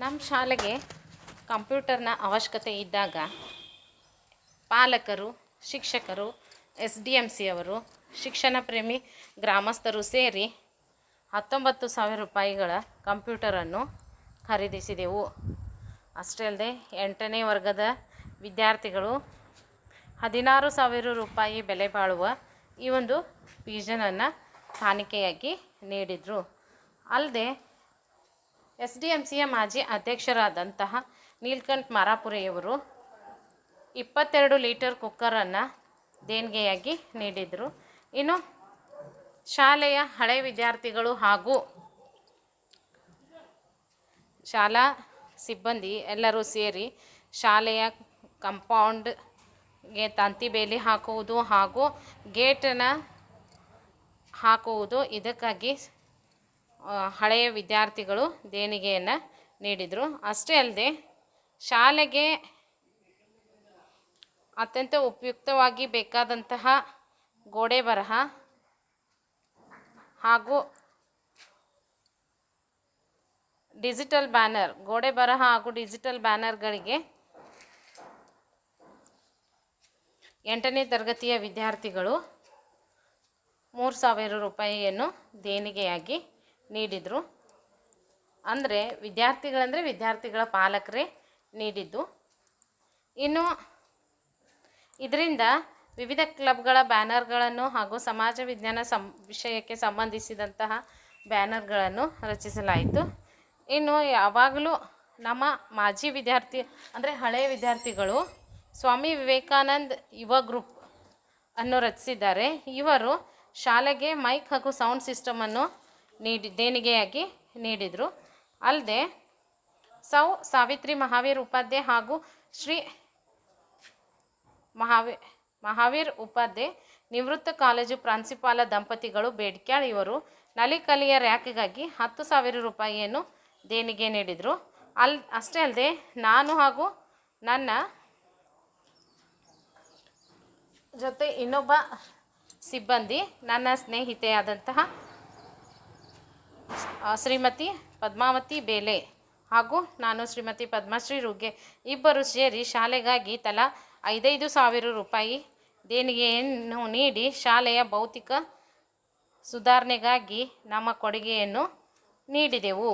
ನಮ್ಮ ಶಾಲೆಗೆ ಕಂಪ್ಯೂಟರ್ನ ಅವಶ್ಯಕತೆ ಇದ್ದಾಗ ಪಾಲಕರು, ಶಿಕ್ಷಕರು ಎಸ್ ಡಿ ಎಂ ಸಿ ಅವರು ಶಿಕ್ಷಣ ಪ್ರೇಮಿ ಗ್ರಾಮಸ್ಥರು ಸೇರಿ ಹತ್ತೊಂಬತ್ತು ಸಾವಿರ ರೂಪಾಯಿಗಳ ಕಂಪ್ಯೂಟರನ್ನು ಖರೀದಿಸಿದೆವು. ಅಷ್ಟೇ ಅಲ್ಲದೆ ಎಂಟನೇ ವರ್ಗದ ವಿದ್ಯಾರ್ಥಿಗಳು ಹದಿನಾರು ಸಾವಿರ ರೂಪಾಯಿ ಬೆಲೆ ಬಾಳುವ ಈ ಒಂದು ಪೀಜನನ್ನು ಕಾಣಿಕೆಯಾಗಿ ನೀಡಿದರು. ಅಲ್ಲದೆ ಎಸ್ ಡಿ ಎಂ ಸಿಯ ಮಾಜಿ ಅಧ್ಯಕ್ಷರಾದಂತಹ ನೀಲ್ಕಂಠ್ ಮಾರಾಪುರೆಯವರು ಇಪ್ಪತ್ತೆರಡು ಲೀಟರ್ ಕುಕ್ಕರನ್ನು ದೇಣಿಗೆಯಾಗಿ ನೀಡಿದರು. ಇನ್ನು ಶಾಲೆಯ ಹಳೆ ವಿದ್ಯಾರ್ಥಿಗಳು ಹಾಗೂ ಶಾಲಾ ಸಿಬ್ಬಂದಿ ಎಲ್ಲರೂ ಸೇರಿ ಶಾಲೆಯ ಕಂಪೌಂಡ್ಗೆ ತಂತಿ ಬೇಲಿ ಹಾಕುವುದು ಹಾಗೂ ಗೇಟನ್ನು ಹಾಕುವುದು ಇದಕ್ಕಾಗಿ ಹಳೆಯ ವಿದ್ಯಾರ್ಥಿಗಳು ದೇಣಿಗೆಯನ್ನು ನೀಡಿದರು. ಅಷ್ಟೇ ಅಲ್ಲದೆ ಶಾಲೆಗೆ ಅತ್ಯಂತ ಉಪಯುಕ್ತವಾಗಿ ಬೇಕಾದಂತಹ ಗೋಡೆ ಬರಹ ಹಾಗೂ ಡಿಜಿಟಲ್ ಬ್ಯಾನರ್, ಗೋಡೆ ಬರಹ ಹಾಗೂ ಡಿಜಿಟಲ್ ಬ್ಯಾನರ್ಗಳಿಗೆ ಎಂಟನೇ ತರಗತಿಯ ವಿದ್ಯಾರ್ಥಿಗಳು ಮೂರು ಸಾವಿರ ರೂಪಾಯಿಯನ್ನು ದೇಣಿಗೆಯಾಗಿ ನೀಡಿದರು. ಅಂದರೆ ವಿದ್ಯಾರ್ಥಿಗಳಂದರೆ ವಿದ್ಯಾರ್ಥಿಗಳ ಪಾಲಕರೇ ನೀಡಿದ್ದು. ಇನ್ನು ಇದರಿಂದ ವಿವಿಧ ಕ್ಲಬ್ಗಳ ಬ್ಯಾನರ್ಗಳನ್ನು ಹಾಗೂ ಸಮಾಜ ವಿಜ್ಞಾನ ಸಂ, ವಿಷಯಕ್ಕೆ ಸಂಬಂಧಿಸಿದಂತಹ ಬ್ಯಾನರ್ಗಳನ್ನು ರಚಿಸಲಾಯಿತು. ಇನ್ನು ಯಾವಾಗಲೂ ನಮ್ಮ ಮಾಜಿ ವಿದ್ಯಾರ್ಥಿ, ಅಂದರೆ ಹಳೆಯ ವಿದ್ಯಾರ್ಥಿಗಳು ಸ್ವಾಮಿ ವಿವೇಕಾನಂದ್ ಯುವ ಗ್ರೂಪ್ ಅನ್ನು ರಚಿಸಿದ್ದಾರೆ. ಇವರು ಶಾಲೆಗೆ ಮೈಕ್ ಹಾಗೂ ಸೌಂಡ್ ಸಿಸ್ಟಮನ್ನು ನೀಡಿ, ದೇಣಿಗೆಯಾಗಿ ನೀಡಿದರು. ಅಲ್ಲದೆ, ಸೌ ಸಾವಿತ್ರಿ ಮಹಾವೀರ್ ಉಪಾಧ್ಯಾಯ ಹಾಗೂ ಶ್ರೀ ಮಹಾವೀ, ಮಹಾವೀರ್ ಉಪಾಧ್ಯಾಯ ನಿವೃತ್ತ ಕಾಲೇಜು ಪ್ರಾಂಶುಪಾಲ ದಂಪತಿಗಳು ಬೇಡ್ಕ್ಯಾಳ್ ಇವರು ನಲಿಕಲಿಯ ರ್ಯಾಕ್ಗಾಗಿ ಹತ್ತು ಸಾವಿರ ರೂಪಾಯಿಯನ್ನು ದೇಣಿಗೆ ನೀಡಿದರು. ಅಲ್, ಅಷ್ಟೇ ಅಲ್ಲದೆ, ನಾನು ಹಾಗೂ ನನ್ನ ಜೊತೆ ಇನ್ನೊಬ್ಬ ಸಿಬ್ಬಂದಿ, ನನ್ನ ಸ್ನೇಹಿತೆಯಾದಂತಹ ಶ್ರೀಮತಿ ಪದ್ಮಾವತಿ ಬೇಲೆ ಹಾಗೂ ನಾನು ಶ್ರೀಮತಿ ಪದ್ಮಶ್ರೀ ರುಗ್ಗೆ ಇಬ್ಬರು ಸೇರಿ ಶಾಲೆಗಾಗಿ ತಲಾ ಐದೈದು ಸಾವಿರ ರೂಪಾಯಿ ದೇಣಿಗೆಯನ್ನು ನೀಡಿ ಶಾಲೆಯ ಭೌತಿಕ ಸುಧಾರಣೆಗಾಗಿ ನಮ್ಮ ಕೊಡುಗೆಯನ್ನು ನೀಡಿದೆವು.